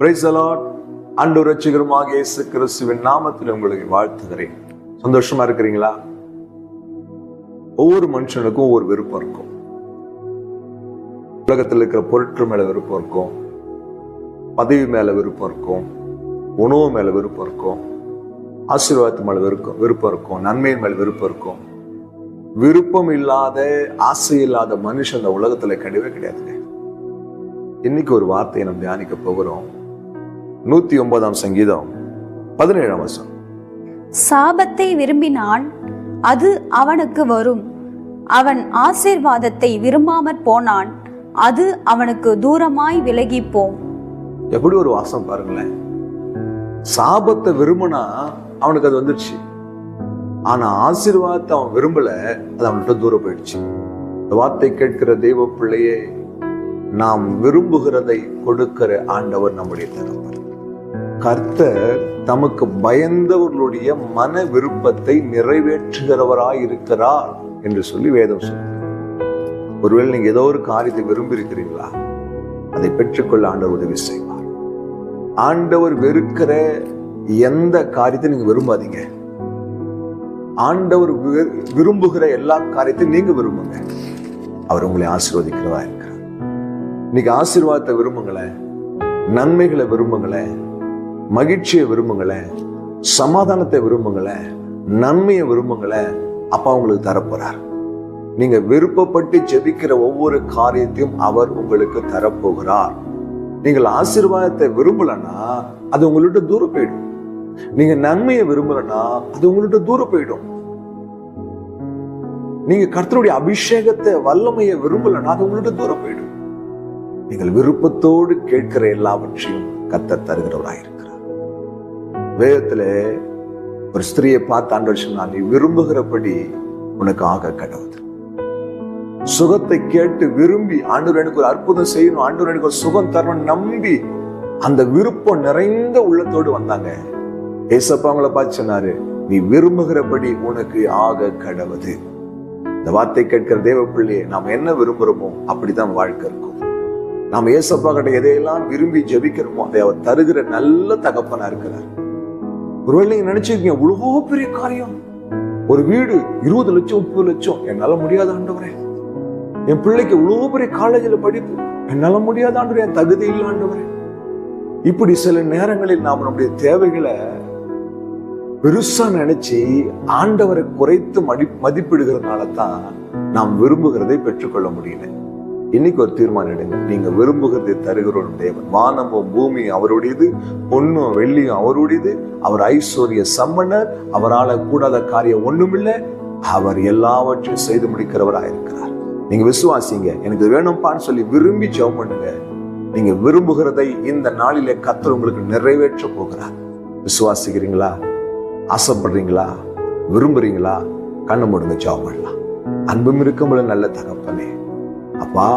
Price allot அன்று ரட்சிகரமாக இயேசு கிறிஸ்துவின் நாமத்தில் உங்களுக்கு வாழ்த்துகிறேன். சந்தோஷமா இருக்கிறீங்களா? ஒவ்வொரு மனுஷனுக்கும் ஒவ்வொரு விருப்பம் இருக்கும். உலகத்தில் இருக்கிற பொருட்கள் மேல விருப்பம் இருக்கும். பதவி மேல விருப்பம் இருக்கும். உணவு மேல விருப்பம் இருக்கும். ஆசீர்வாதத்து மேல விருப்பம் விருப்பம் இருக்கும். நன்மையின் மேல விருப்பம் இருக்கும். விருப்பம் இல்லாத ஆசை இல்லாத மனுஷன் அந்த உலகத்துல கிடையவே கிடையாதுங்க. இன்னைக்கு ஒரு வார்த்தையை நம்ம தியானிக்க போகிறோம். நூத்தி ஒன்பதாம் சங்கீதம் பதினேழாம் வசனம். சாபத்தை விரும்பினான் அது அவனுக்கு வரும். அவன் ஆசீர்வாதத்தை விரும்பாமற் போனான் அது அவனுக்கு தூரமாய் விலகிப் போம் எப்படி ஒரு வாசம் பாருங்களேன். சாபத்தை விரும்பினா அவனுக்கு அது வந்துடுச்சு ஆனா ஆசீர்வாதத்தை அவன் விரும்பல அது அவன்கிட்ட தூரம் போயிடுச்சு. இந்த வார்த்தை கேட்கிற தெய்வ பிள்ளையே நாம் விரும்புகிறதை கொடுக்கிற ஆண்டவர் நம்முடைய தகப்பன் கர்த்தர் தமக்கு பயந்தவர்களுடைய மன விருப்பத்தை நிறைவேற்றுகிறவராய் இருக்கிறார் என்று சொல்லி வேதம் சொல்லுது. ஒருவேளை நீங்க ஏதோ ஒரு காரியத்தை விரும்பி இருக்கிறீங்களா அதை பெற்றுக்கொள்ள ஆண்டவர் உதவி செய்வார். ஆண்டவர் வெறுக்கிற எந்த காரியத்தை நீங்க விரும்பாதீங்க. ஆண்டவர் விரும்புகிற எல்லா காரியத்தையும் நீங்க விரும்புங்க. அவர் உங்களை ஆசீர்வதிக்கிறதா இருக்கிறார் இன்னைக்கு ஆசீர்வாதத்தை விரும்புங்களேன். நன்மைகளை விரும்புங்களேன். மகிழ்ச்சியை விரும்புங்களேன் சமாதானத்தை விரும்புங்களேன் நன்மையை விரும்புங்களேன் அப்பா உங்களுக்கு தரப்போறார். நீங்க விருப்பப்பட்டு ஜெபிக்கிற ஒவ்வொரு காரியத்தையும் அவர் உங்களுக்கு தரப்போகிறார். நீங்கள் ஆசீர்வாதத்தை விரும்பலன்னா அது உங்கள்ட்ட தூரம் போயிடும். நீங்க நன்மையை விரும்பலன்னா அது உங்கள்ட்ட தூரம் போயிடும். நீங்க கர்த்தருடைய அபிஷேகத்தை வல்லமையை விரும்பலன்னா அது உங்கள்ட்ட தூரம் போயிடும். நீங்கள் விருப்பத்தோடு கேட்கிற எல்லாவற்றையும் கத்த தருகிறவராயிருக்கிறார். வேதத்துல ஒரு ஸ்திரியை பார்த்து ஆண்டவர் சொன்னார் நீ விரும்புகிறபடி உனக்கு ஆக கடவுது சுகத்தை கேட்டு விரும்பி ஆண்டவர் எனக்கு ஒரு அற்புதம் செய்யணும் ஆண்டவர் எனக்கு ஒரு சுகம் தரணும் நம்பி அந்த விருப்பம் நிறைந்த உள்ளத்தோடு வந்தாங்க. ஏசப்பா அவங்கள பார்த்து சொன்னாரு நீ விரும்புகிறபடி உனக்கு ஆக கடவுது இந்த வார்த்தை கேட்கிற தேவ பிள்ளையே நாம் என்ன விரும்புகிறோமோ அப்படிதான் வாழ்க்கை இருக்கும். நாம் ஏசப்பா கிட்ட எதையெல்லாம் விரும்பி ஜபிக்கிறோமோ அதை அவர் தருகிற நல்ல தகப்பனா இருக்கிறார். ஒருவேளை நீங்க நினைச்சிருக்கீங்க இவ்வளோ பெரிய காரியம். ஒரு வீடு இருபது லட்சம் முப்பது லட்சம் என்னால முடியாத ஆண்டவரே. என் பிள்ளைக்கு இவ்வளோ பெரிய காலேஜில் படிப்பு என்னால முடியாத ஆண்டவரே என் தகுதி இல்லை ஆண்டவரே. இப்படி சில நேரங்களில் நாம் நம்முடைய தேவைகளை பெருசா நினைச்சு ஆண்டவரை குறைத்து மதி மதிப்பிடுகிறதுனால தான் நாம் விரும்புகிறதை பெற்றுக்கொள்ள முடியல. இன்னைக்கு ஒரு தீர்மானம் எடுங்க. நீங்க விரும்புகிறதை தருகிற தேவன். வானமும் பூமி அவருடையது பொண்ணும் வெள்ளியும் அவருடையது. அவர் ஐஸ்வர்ய சம்மனர் அவரால கூடாத காரியம் ஒண்ணுமில்லை. அவர் எல்லாவற்றையும் செய்து முடிக்கிறவராயிருக்கிறார் நீங்க விசுவாசிங்க எனக்கு வேணும்பான்னு சொல்லி விரும்பி ஜெபம் பண்ணுங்க. நீங்க விரும்புகிறதை இந்த நாளிலே கத்தர் உங்களுக்கு நிறைவேற்ற போகிறார். விசுவாசிக்கிறீங்களா? ஆசைப்படுறீங்களா? விரும்புறீங்களா? கண்ணு மூடுங்க ஜெபம் பண்ணலாம். அன்பும் இருக்கும்போது நல்ல தகப்பனே. அப்பா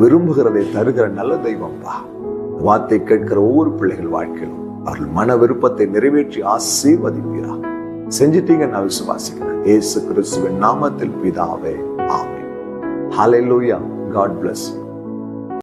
விரும்புகிறதை தருகிற நல்ல தெய்வம்ப்பா வார்த்தை கேட்கிற ஒவ்வொரு பிள்ளைகள் வாழ்க்கையிலும் அவர்கள் மன விருப்பத்தை நிறைவேற்றி ஆசீர்வதிப்பீரா. செஞ்சிட்டீங்க நான் விசுவாசிக்கிறேன். ஏசு கிறிஸ்துவின் நாமத்தில் பிதாவே ஆமென். ஹalleluya god bless you.